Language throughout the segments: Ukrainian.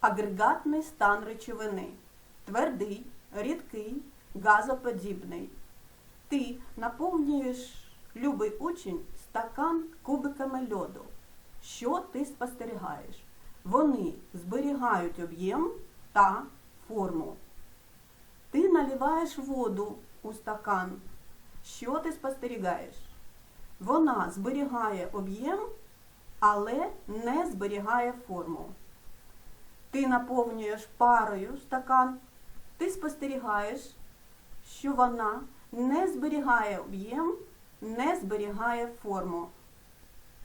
агрегатний стан речовини. Твердий, рідкий, газоподібний. Ти наповнюєш, любий учень, стакан кубиками льоду. Що ти спостерігаєш? Вони зберігають об'єм та форму. Ти наливаєш воду у стакан. Що ти спостерігаєш? Вона зберігає об'єм, але не зберігає форму. Ти наповнюєш парою стакан, ти спостерігаєш, що вона не зберігає об'єм, не зберігає форму.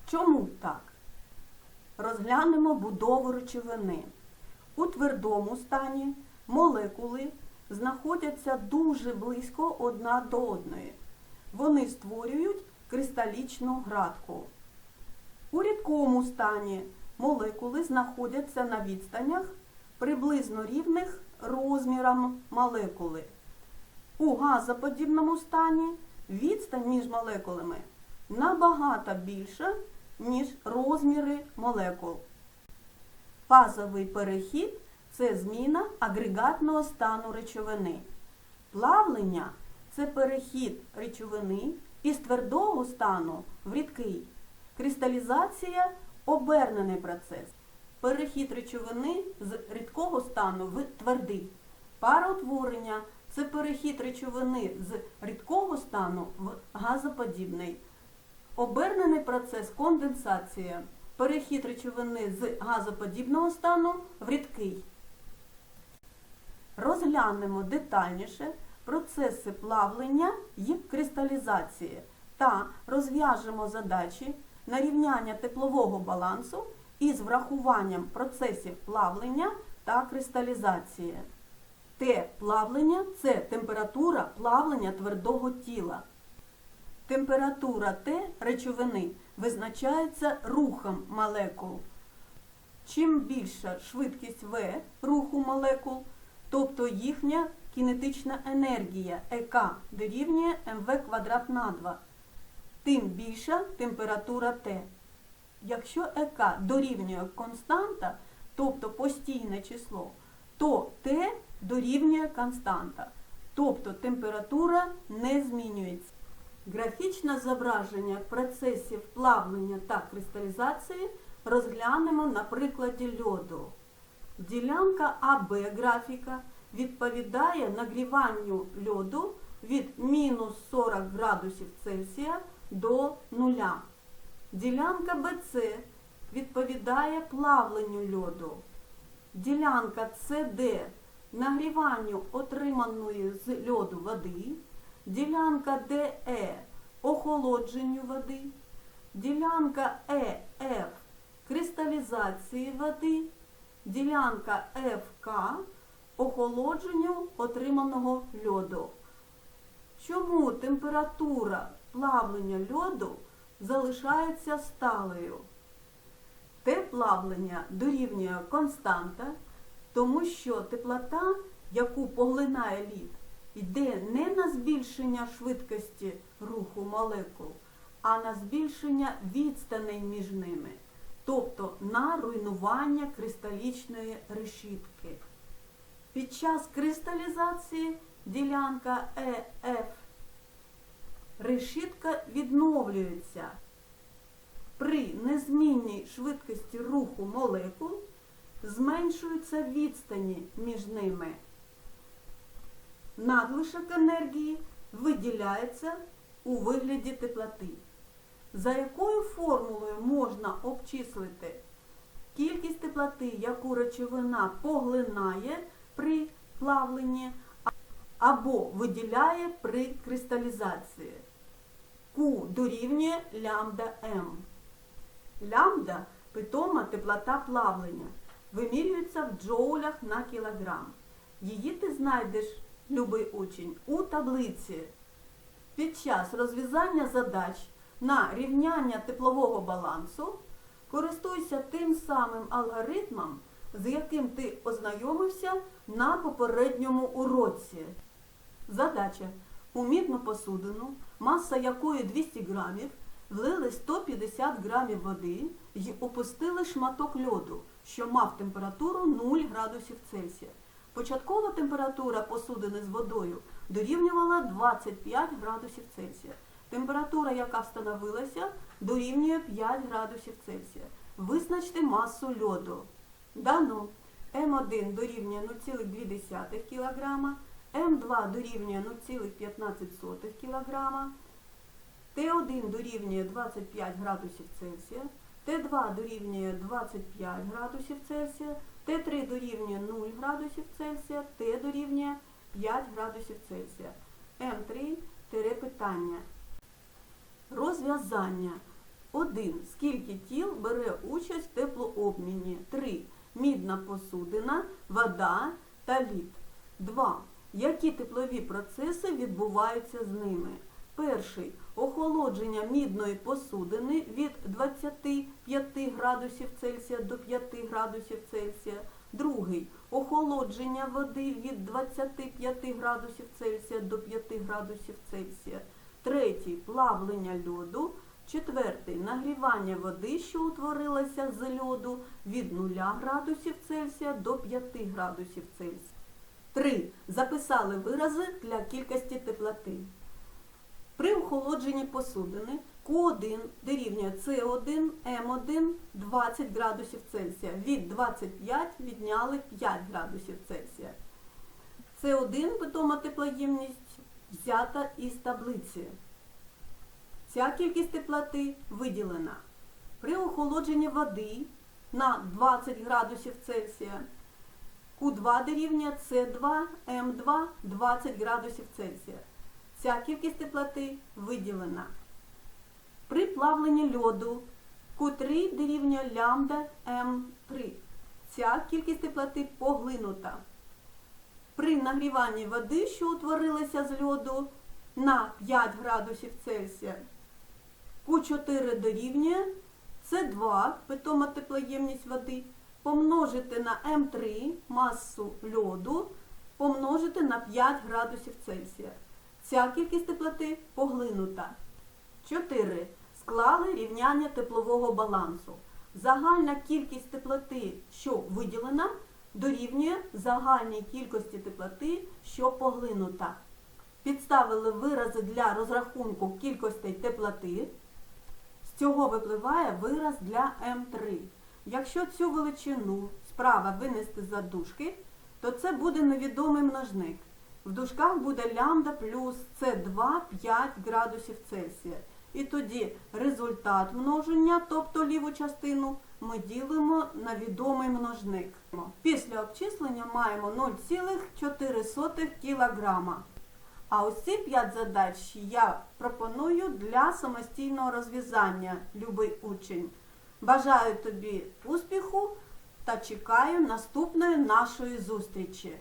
Чому так? Розглянемо будову речовини. У твердому стані молекули знаходяться дуже близько одна до одної. Вони створюють кристалічну градку. У рідкому стані молекули знаходяться на відстанях приблизно рівних розмірам молекули. У газоподібному стані відстань між молекулами набагато більша, ніж розміри молекул. Фазовий перехід це зміна агрегатного стану речовини. Плавлення це перехід речовини із твердого стану в рідкий. Кристалізація обернений процес. Перехід речовини з рідкого стану в твердий. Пароутворення це перехід речовини з рідкого стану в газоподібний. Обернений процес конденсація. Перехід речовини з газоподібного стану в рідкий. Розглянемо детальніше процеси плавлення і кристалізації та розв'яжемо задачі на рівняння теплового балансу із врахуванням процесів плавлення та кристалізації. Т плавлення це температура плавлення твердого тіла. Температура Т речовини визначається рухом молекул. Чим більша швидкість В руху молекул, тобто їхня кінетична енергія ЕК дорівнює МВ квадрат на 2, тим більша температура Т. Якщо ЕК дорівнює константа, тобто постійне число, то Т дорівнює константа, тобто температура не змінюється. Графічне зображення процесів плавлення та кристалізації розглянемо на прикладі льоду. Ділянка АБ графіка відповідає нагріванню льоду від мінус 40 градусів Цельсія до нуля. Ділянка БЦ відповідає плавленню льоду. Ділянка СД нагріванню отриманої з льоду води. Ділянка ДЕ охолодженню води. Ділянка ЕФ кристалізації води. Ділянка ФК охолодженню отриманого льоду. Чому температура плавлення льоду залишається сталою? Те плавлення дорівнює константа, тому що теплота, яку поглинає лід, йде не на збільшення швидкості руху молекул, а на збільшення відстаней між ними, тобто на руйнування кристалічної решітки. Під час кристалізації ділянка ЕФ решітка відновлюється. При незмінній швидкості руху молекул зменшуються відстані між ними. Надлишок енергії виділяється у вигляді теплоти. За якою формулою можна обчислити кількість теплоти, яку речовина поглинає при плавленні або виділяє при кристалізації? Q дорівнює лямбда М. Лямбда питома теплота плавлення. Вимірюється в джоулях на кілограм. Її ти знайдеш, любий учень, у таблиці. Під час розв'язання задач на рівняння теплового балансу користуйся тим самим алгоритмом, з яким ти ознайомився на попередньому уроці. Задача. У мідну посудину, маса якої 200 грамів, влили 150 грамів води і опустили шматок льоду що мав температуру 0 градусів Цельсія. Початкова температура посудини з водою дорівнювала 25 градусів Цельсія. Температура, яка встановилася, дорівнює 5 градусів Цельсія. Визначте масу льоду. Дано М1 дорівнює 0,2 кг, М2 дорівнює 0,15 кг, Т1 дорівнює 25 градусів Цельсія, Т2 дорівнює 25 градусів Цельсія, Т3 дорівнює 0 градусів Цельсія, Т дорівнює 5 градусів Цельсія. М3 тире питання. Розв'язання. 1. Скільки тіл бере участь в теплообміні? 3. Мідна посудина, вода та лід. 2. Які теплові процеси відбуваються з ними? Перший охолодження мідної посудини від 25 градусів Цельсія до 5 градусів Цельсія. Другий охолодження води від 25 градусів Цельсія до 5 градусів Цельсія. Третій плавлення льоду. Четвертий нагрівання води, що утворилася з льоду від 0 градусів Цельсія до 5 градусів Цельсія. 3. Записали вирази для кількості теплоти. При охолодженні посудини Q1 дорівнює C1, M1 20 градусів Цельсія. Від 25 відняли 5 градусів Цельсія. С1 питома теплоємність взята із таблиці. Ця кількість теплоти виділена. При охолодженні води на 20 градусів Цельсія Q2 дорівнює С2, М2 20 градусів Цельсія. Ця кількість теплоти виділена. При плавленні льоду Q3 дорівнює лямбда М3. Ця кількість теплоти поглинута. При нагріванні води, що утворилася з льоду на 5 градусів Цельсія, Q4 дорівнює С2, питома теплоємність води, помножити на М3 масу льоду, помножити на 5 градусів Цельсія. Ця кількість теплоти поглинута. 4. Склали рівняння теплового балансу. Загальна кількість теплоти, що виділена, дорівнює загальній кількості теплоти, що поглинута. Підставили вирази для розрахунку кількостей теплоти. З цього випливає вираз для М3. Якщо цю величину справа винести за дужки, то це буде невідомий множник. В дужках буде лямбда плюс С2 5 градусів Цельсія. І тоді результат множення, тобто ліву частину, ми ділимо на відомий множник. Після обчислення маємо 0,4 кг. А ось ці 5 задач я пропоную для самостійного розв'язання, любий учень. Бажаю тобі успіху та чекаю наступної нашої зустрічі.